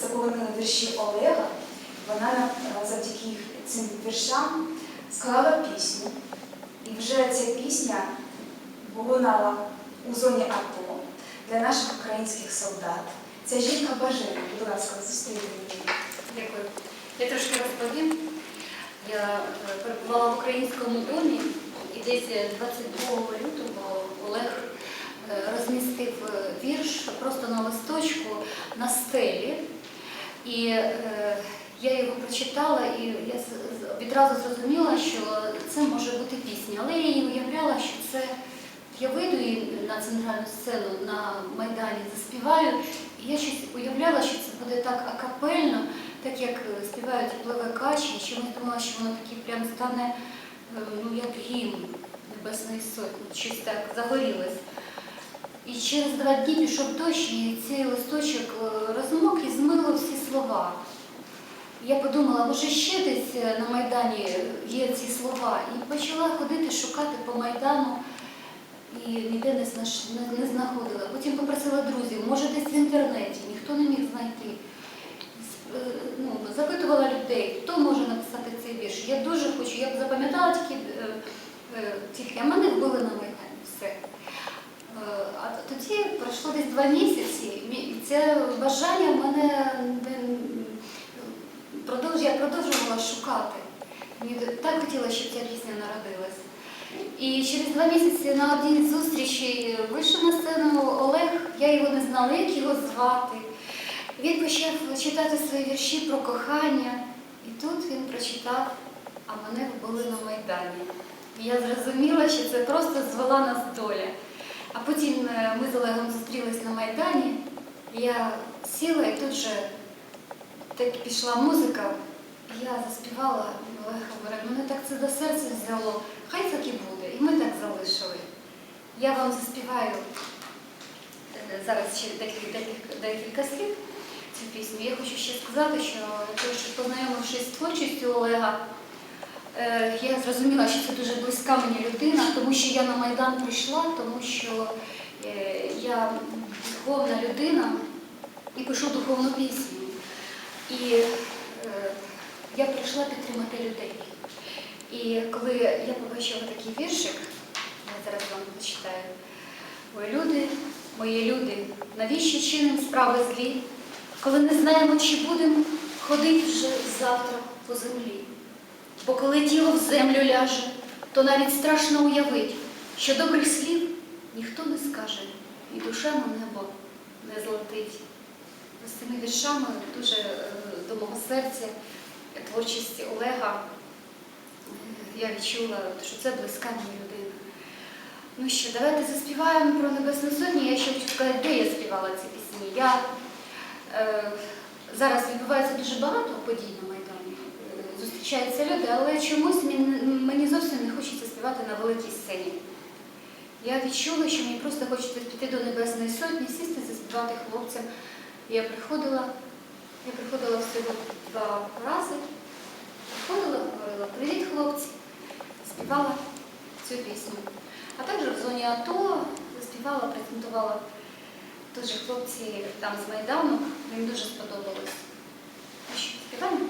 заполонили, вірші Олега, вона е, завдяки цим віршам склала пісню. І вже ця пісня лунала у зоні АТО для наших українських солдат. Це жінка бажання, будь ласка, зустріти її. Дякую. Я трошки розповім. Я е, перебувала в українському домі і десь 22 лютого Олег е, розмістив е, вірш просто на листочку на стелі. І е, я його прочитала і я відразу зрозуміла, що це може бути пісня. Але я її уявляла, що це я вийду і на центральну сцену на Майдані заспіваю. І я щось уявляла, що це буде так акапельно, так як е, співають пливе качі, і чомусь думала, що воно таке прям стане е, ну, як гімн Небесної Сотні, щось так загорілось. І через два дні пішов дощ, і цей листочок е, розмок і змило всі слова. Я подумала, може ще десь е, на Майдані є ці слова. І почала ходити, шукати по Майдану і ніде не, знаш- не, знаходила. Потім попросила друзів, може десь в інтернеті, ніхто не міг знайти. Е, Ну, запитувала людей, хто може написати цей вірш. Я дуже хочу, я б запам'ятала тільки, тільки а мене вбили на Майдані. Все. Тоді пройшло десь два місяці, це бажання мене не- я продовжувала шукати. Мені так хотілося, щоб ця пісня народилась. І через два місяці на одній з зустрічей вийшов на сцену Олег, я його не знала, як його звати. Він почав читати свої вірші про кохання, і тут він прочитав, а мене вбили на Майдані. І я зрозуміла, що це просто звела нас доля. А потім е, ми з Олегом зустрілись на Майдані, я сіла і тут же так пішла музика, і я заспівала, і Олег говорить, мене так це до серця взяло, хай так і буде. І ми так залишили. Я вам заспіваю е, зараз ще декілька, декілька, декілька слів цю пісню. Я хочу ще сказати, що познайомившись з творчістю Олега, я зрозуміла, що це дуже близька мені людина, тому що я на Майдан прийшла, тому що е, я духовна людина і пишу духовну пісню. І е, я прийшла підтримати людей. І коли я побачила такий віршик, я зараз вам зачитаю. Ой, люди, мої люди, навіщо чинимо справи злі, коли не знаємо, чи будемо ходити вже завтра по землі. Бо коли тіло в землю ляже, то навіть страшно уявить, що добрих слів ніхто не скаже, і душа на небо не злетить. З цими віршами дуже е, до мого серця творчість Олега. Е, Я відчула, що це близька мені людина. Ну що, давайте заспіваємо про Небесну Сотню. Я ще хочу сказати, де я співала ці пісні. Я, е, зараз відбувається дуже багато подій на Майдані. Зустрічаються люди, але чомусь мені, мені зовсім не хочеться співати на великій сцені. Я відчула, що мені просто хочеться піти до Небесної Сотні, сісти, заспівати хлопцям. Я приходила, я приходила всього два рази, приходила, говорила Привіт, хлопці, співала цю пісню. А також в зоні АТО заспівала, презентувала теж хлопці там з Майдану, їм дуже сподобалось. Співаємо?